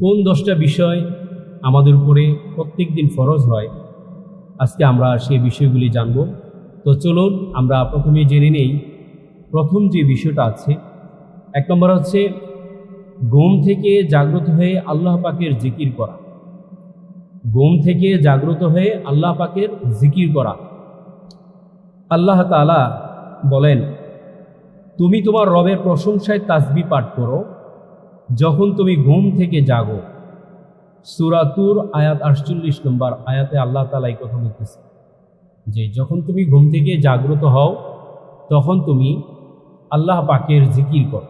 কোন দশটা বিষয় আমাদের উপরে প্রত্যেক দিন ফরজ হয়? আজকে আমরা সেই বিষয়গুলি জানব। তো চলুন, আমরা প্রথমে জেনে নেই প্রথম যে বিষয়টা আছে। এক নম্বর হচ্ছে ঘুম থেকে জাগ্রত হয়ে আল্লাহ পাকের জিকির করা। ঘুম থেকে জাগ্রত হয়ে আল্লাহ পাকের জিকির করা। আল্লাহ তালা বলেন, তুমি তোমার রবের প্রশংসায় তাসবি পাঠ করো যখন তুমি ঘুম থেকে জাগো সুরাতুর আয়াত আটচল্লিশ নম্বর আয়াতে আল্লাহ তালা এই কথা বলতেছে যে, যখন তুমি ঘুম থেকে জাগ্রত হও, তখন তুমি আল্লাহ পাকের জিকির করো।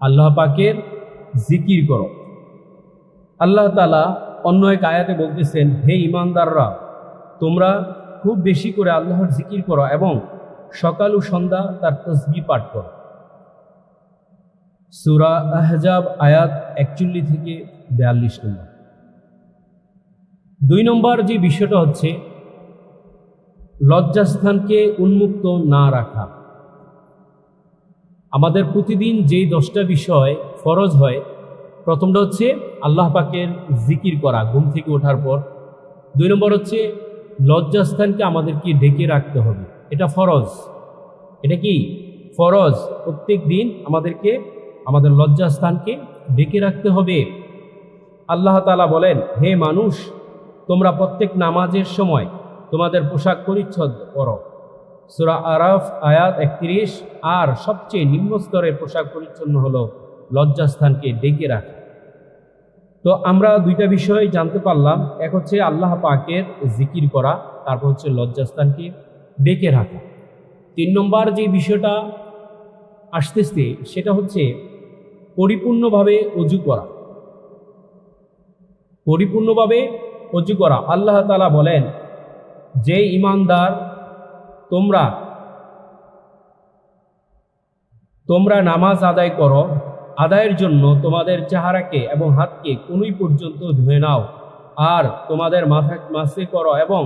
আল্লাহ পাকের জিকির করো। আল্লাহ তালা অন্য এক আয়াতে বলতেছেন, হে ইমানদাররা তোমরা খুব বেশি করে আল্লাহর জিকির করো এবং সকাল ও সন্ধ্যা তার তসবি পাঠ করো। সুরা আহজাব আয়াত একচল্লিশ থেকে বিয়াল্লিশ নম্বর। দুই নম্বর যে বিষয়টা হচ্ছে, লজ্জাস্থানকে উন্মুক্ত না রাখা। আমাদের প্রতিদিন যেই দশটা বিষয় ফরজ হয়, প্রথমটা হচ্ছে আল্লাহ পাকের জিকির করা, ঘুম থেকে ওঠার পর। দুই নম্বর হচ্ছে লজ্জাস্থানকে আমাদেরকে ঢেকে রাখতে হবে। এটা ফরজ। এটা কি? ফরজ। প্রত্যেক দিন আমাদেরকে আমাদের লজ্জাস্থানকে ঢেকে রাখতে হবে। আল্লাহ তালা বলেন, হে মানুষ, তোমরা প্রত্যেক নামাজের সময় তোমাদের পোশাক পরিচ্ছদ করো সুরা আরাফ, আয়াত একত্রিশ, আর সবচেয়ে নিম্ন স্তরের পোশাক পরিচ্ছন্ন হলো লজ্জাস্থানকে ডেকে রাখা। তো আমরা দুইটা বিষয় জানতে পারলাম। এক হচ্ছে আল্লাহ পাকের জিকির করা, তারপর হচ্ছে লজ্জাস্থানকে ডেকে রাখা। তিন নম্বর যে বিষয়টা আসতেছে, সেটা হচ্ছে পরিপূর্ণভাবে অজু করা। পরিপূর্ণভাবে অজু করা। আল্লাহ তালা বলেন, যে ইমানদার তোমরা তোমরা নামাজ আদায় করো, আদায়ের জন্য তোমাদের চেহারাকে এবং হাতকে কোনই পর্যন্ত ধুয়ে নাও। আর তোমাদের মাথা, মাসে করো এবং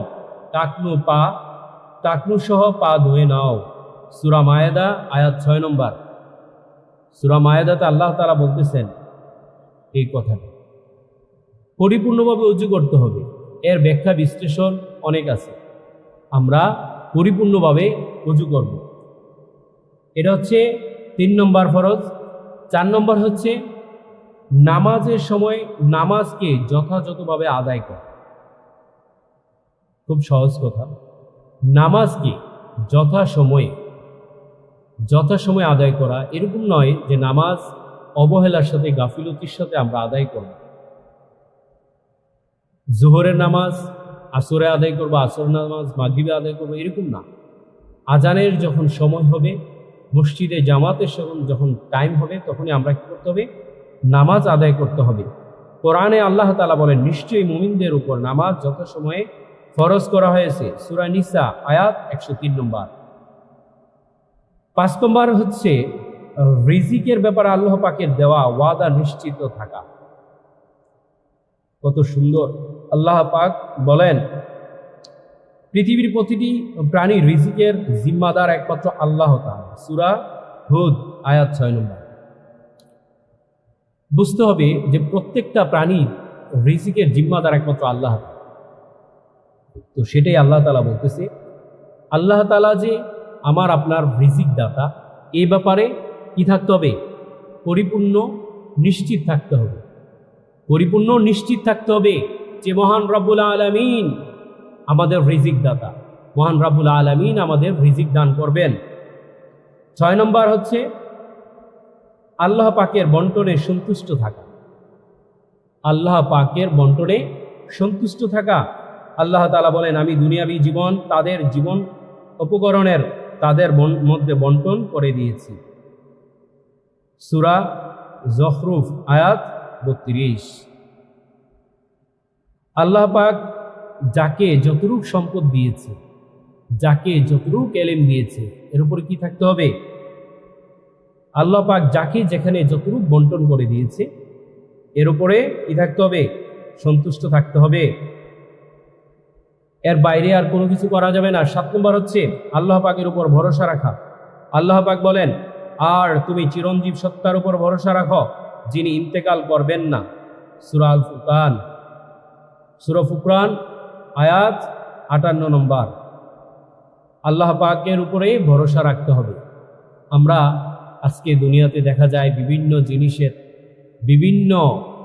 টাকনু পা টাকনু সহ পা ধুয়ে নাও। সুরা মায়েদা, আয়াত ছয় নম্বর। সুরা মায়েদাতে আল্লাহ তারা বলতেছেন এই কথাটা পরিপূর্ণভাবে উজু করতে হবে। এর ব্যাখ্যা, বিশ্লেষণ অনেক আছে। আমরা পরিপূর্ণভাবে উজু করব। এটা হচ্ছে তিন নম্বর ফরজ। চার নম্বর হচ্ছে নামাজের সময় নামাজকে যথাযথভাবে আদায় করা। খুব সহজ কথা। নামাজকে যথাসময়ে যথাসময়ে আদায় করা এরকম নয় যে নামাজ অবহেলার সাথে, গাফিলতির সাথে আমরা আদায় করব। জোহরের নামাজ, আসরে আদায় করব, আসর নামাজ, মাগরিবে আদায় করব, এরকম না। আজানের যখন সময় হবে, মসজিদে জামাতের যখন যখন টাইম হবে, তখনই আমরা কি করতে হবে? নামাজ আদায় করতে হবে। কোরআনে আল্লাহ তালা বলেন, নিশ্চয়ই মুমিনদের উপর নামাজ যথাসময়ে ফরজ করা হয়েছে। সুরা নিসা, আয়াত একশো তিন নম্বর। পাঁচ নম্বর হচ্ছে, রিজিকের ব্যাপারে আল্লাহ পাকের দেওয়া ওয়াদা নিশ্চিত থাকা। কত সুন্দর। আল্লাহ পাক বলেন, পৃথিবীর প্রতিটি প্রাণী রিজিকের জিম্মাদার একমাত্র আল্লাহ তাআলা। সূরা হুদ, আয়াত ছয় নম্বর। বুঝতে হবে যে প্রত্যেকটা প্রাণীর রিজিকের জিম্মাদার একমাত্র আল্লাহ তো সেটাই আল্লাহ তালা বলতেছে। আল্লাহ তালা যে আমার আপনার রিজিক দাতা। এ ব্যাপারে কি থাকতে হবে? পরিপূর্ণ নিশ্চিত থাকতে হবে। পরিপূর্ণ নিশ্চিত থাকতে হবে যে মহান রব্বুল আলমিন আমাদের রিজিক দাতা। মহান রাবুল আলমিন আমাদের রিজিক দান করবেন। ছয় নম্বর হচ্ছে আল্লাহ পাকের বন্টনে সন্তুষ্ট থাকা। আল্লাহ পাকের বন্টনে সন্তুষ্ট থাকা। আল্লাহ তালা বলেন, আমি দুনিয়াবী জীবন, তাদের জীবন, উপকরণের তাদের মধ্যে বন্টন করে দিয়েছি। সুরা জখরুফ আয়াত বত্রিশ। আল্লাহ পাক যাকে যতরূপ সম্পদ দিয়েছে, যাকে যতরূপ এলেম দিয়েছে, এর উপরে কি থাকতে হবে? আল্লাহ পাক যাকে যেখানে যতরূপ বন্টন করে দিয়েছে, এর উপরে কি থাকতে হবে? সন্তুষ্ট থাকতে হবে। এর বাইরে আর কোনো কিছু করা যাবে না। সাত নম্বর হচ্ছে আল্লাহ পাকের উপর ভরসা রাখা। আল্লাহ পাক বলেন, আর তুমি চিরঞ্জীব সত্তার উপর ভরসা রাখো, যিনি ইন্তেকাল করবেন না। সুরা আল ফুকান সুরা ফুকরান আয়াত আটান্ন নম্বর। আল্লাহ পাকের উপরেই ভরসা রাখতে হবে। আমরা আজকে দুনিয়াতে দেখা যায় বিভিন্ন জিনিসের, বিভিন্ন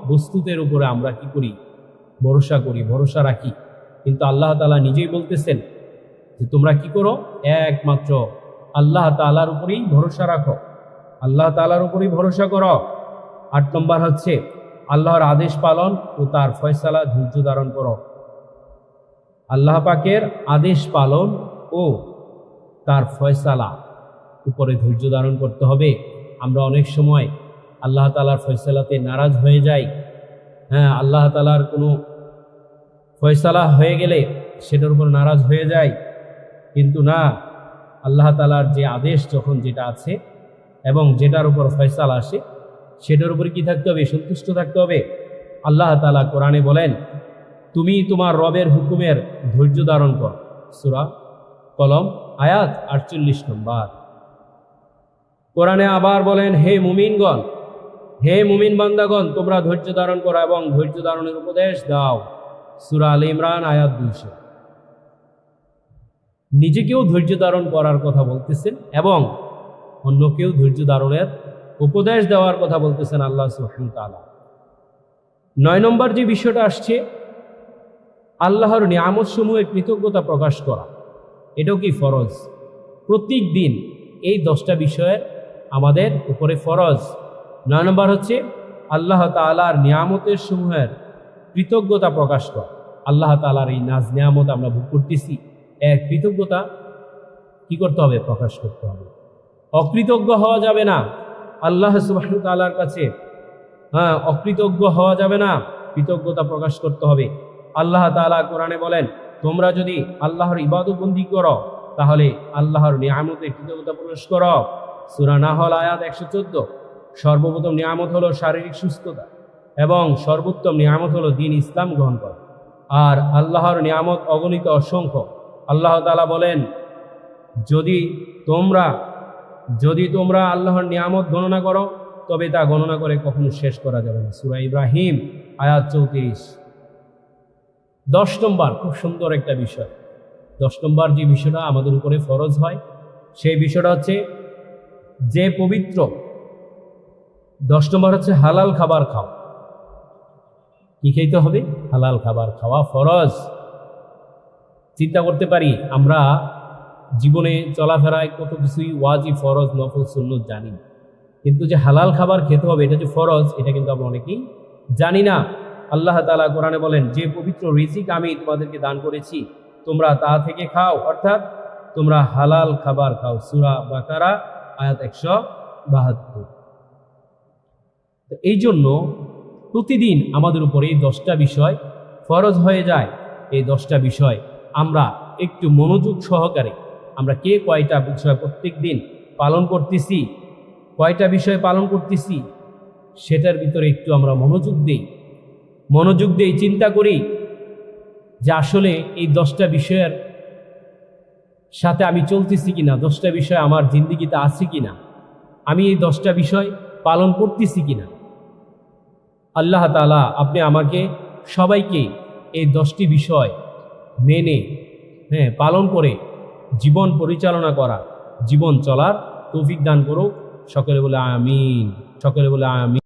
বস্তুতের উপরে আমরা কি করি? ভরসা করি, ভরসা রাখি। কিন্তু আল্লাহ তালা নিজেই বলতেছেন যে, তোমরা কি করো? একমাত্র আল্লাহ তালার উপরেই ভরসা রাখো। আল্লাহ তালার উপরেই ভরসা করো। আট নম্বর হচ্ছে, আল্লাহর আদেশ পালন ও তার ফয়সালা ধৈর্য ধারণ করো। আল্লাহ পাকের আদেশ পালন ও তার ফয়সালা উপরে ধৈর্য ধারণ করতে হবে। আমরা অনেক সময় আল্লাহ তালার ফয়সালাতে নারাজ হয়ে যাই। হ্যাঁ আল্লাহ তালার কোনো ফয়সালা হয়ে গেলে সেটার উপর নারাজ হয়ে যায়। কিন্তু না, আল্লাহ তালার যে আদেশ যখন যেটা আছে এবং যেটার উপর ফয়সালা আসে, সেটার উপরে কি থাকতে হবে? সন্তুষ্ট থাকতে হবে। আল্লাহ তালা কোরআনে বলেন, তুমি তোমার রবের হুকুমের ধৈর্য ধারণ কর। সুরা কলম, আয়াত আটচল্লিশ নম্বর। কোরআনে আবার বলেন, হে মুমিনগণ, হে মুমিন বান্দাগণ, তোমরা ধৈর্য ধারণ করো এবং ধৈর্য ধারণের উপদেশ দাও। সুরা আল ইমরান, আয়াত দুইশো। নিজেকেও ধৈর্য ধারণ করার কথা বলতেছেন এবং অন্যকেও ধৈর্য ধারণের উপদেশ দেওয়ার কথা বলতেছেন আল্লাহ সুহান নয় নম্বর যে বিষয়টা আসছে, আল্লাহর নিয়ামত সমূহের কৃতজ্ঞতা প্রকাশ করা। এটাও কি ফরজ? প্রত্যেক দিন এই দশটা বিষয়ের আমাদের উপরে ফরজ। নয় নম্বর হচ্ছে আল্লাহ তালার নিয়ামতের সমূহের কৃতজ্ঞতা প্রকাশ করা। আল্লাহ তালার এই নাজ নিয়ামত আমরা ভোগ করতেছি। এর কৃতজ্ঞতা কি করতে হবে? প্রকাশ করতে হবে। অকৃতজ্ঞ হওয়া যাবে না। আল্লাহ সুবাহ তালার কাছে হ্যাঁ অকৃতজ্ঞ হওয়া যাবে না। কৃতজ্ঞতা প্রকাশ করতে হবে। আল্লাহ তালা কোরআনে বলেন, তোমরা যদি আল্লাহর ইবাদতবন্দি করো, তাহলে আল্লাহর নিয়ামতে কৃতজ্ঞতা প্রকাশ করো। সুরা না হল আয়াত একশো চোদ্দ। সর্বপ্রথম নিয়ামত হলো শারীরিক সুস্থতা। এবং সর্বোত্তম নিয়ামত হলো দিন ইসলাম গ্রহণ করা। আর আল্লাহর নিয়ামত অগণিত অসংখ্য। আল্লাহ তালা বলেন, যদি তোমরা যদি তোমরা আল্লাহর নিয়ামত গণনা করো, তবে তা গণনা করে কখনো শেষ করা যাবে না। সুরা ইব্রাহিম, আয়াত চৌত্রিশ। দশ নম্বর, খুব সুন্দর একটা বিষয়। দশ নম্বর যে বিষয়টা আমাদের উপরে ফরজ হয়, সেই বিষয়টা হচ্ছে যে পবিত্র, দশ নম্বর হচ্ছে হালাল খাবার খাওয়া কি খেতে হবে? হালাল খাবার খাওয়া ফরজ। চিন্তা করতে পারি, আমরা জীবনে চলাফেরায় কত কিছুই ওয়াজি ফরজ, নফল, সুন্নত জানি কিন্তু যে হালাল খাবার খেতে হবে, এটা যে ফরজ, এটা কিন্তু আমরা অনেকেই জানি না। আল্লাহ তালা কোরআনে বলেন, যে পবিত্র রিজিক আমি তোমাদেরকে দান করেছি, তোমরা তা থেকে খাও। অর্থাৎ, তোমরা হালাল খাবার খাও। সুরা বাকারা, আয়াত একশো বাহাত্তর। এই জন্য প্রতিদিন আমাদের উপরে এই দশটা বিষয় ফরজ হয়ে যায়। এই দশটা বিষয় আমরা একটু মনোযোগ সহকারে, আমরা কে কয়টা বিষয় প্রত্যেক দিন পালন করতেছি, কয়টা বিষয় পালন করতেছি, সেটার ভিতরে একটু আমরা মনোযোগ দিই। মনোযোগ দিয়ে চিন্তা করি যে আসলে এই দশটা বিষয়ের সাথে আমি চলতেছি কিনা, দশটা বিষয় আমার জিন্দিগিতে আছে কিনা, আমি এই দশটা বিষয় পালন করতেছি কিনা। আল্লাহ তালা আপনি আমাকে সবাইকে এই দশটি বিষয় মেনে হ্যাঁ পালন করে জীবন পরিচালনা করা, জীবন চলার তৌফিক দান করুক। সকলে বলে আমিন, সকলে বলে আমিন।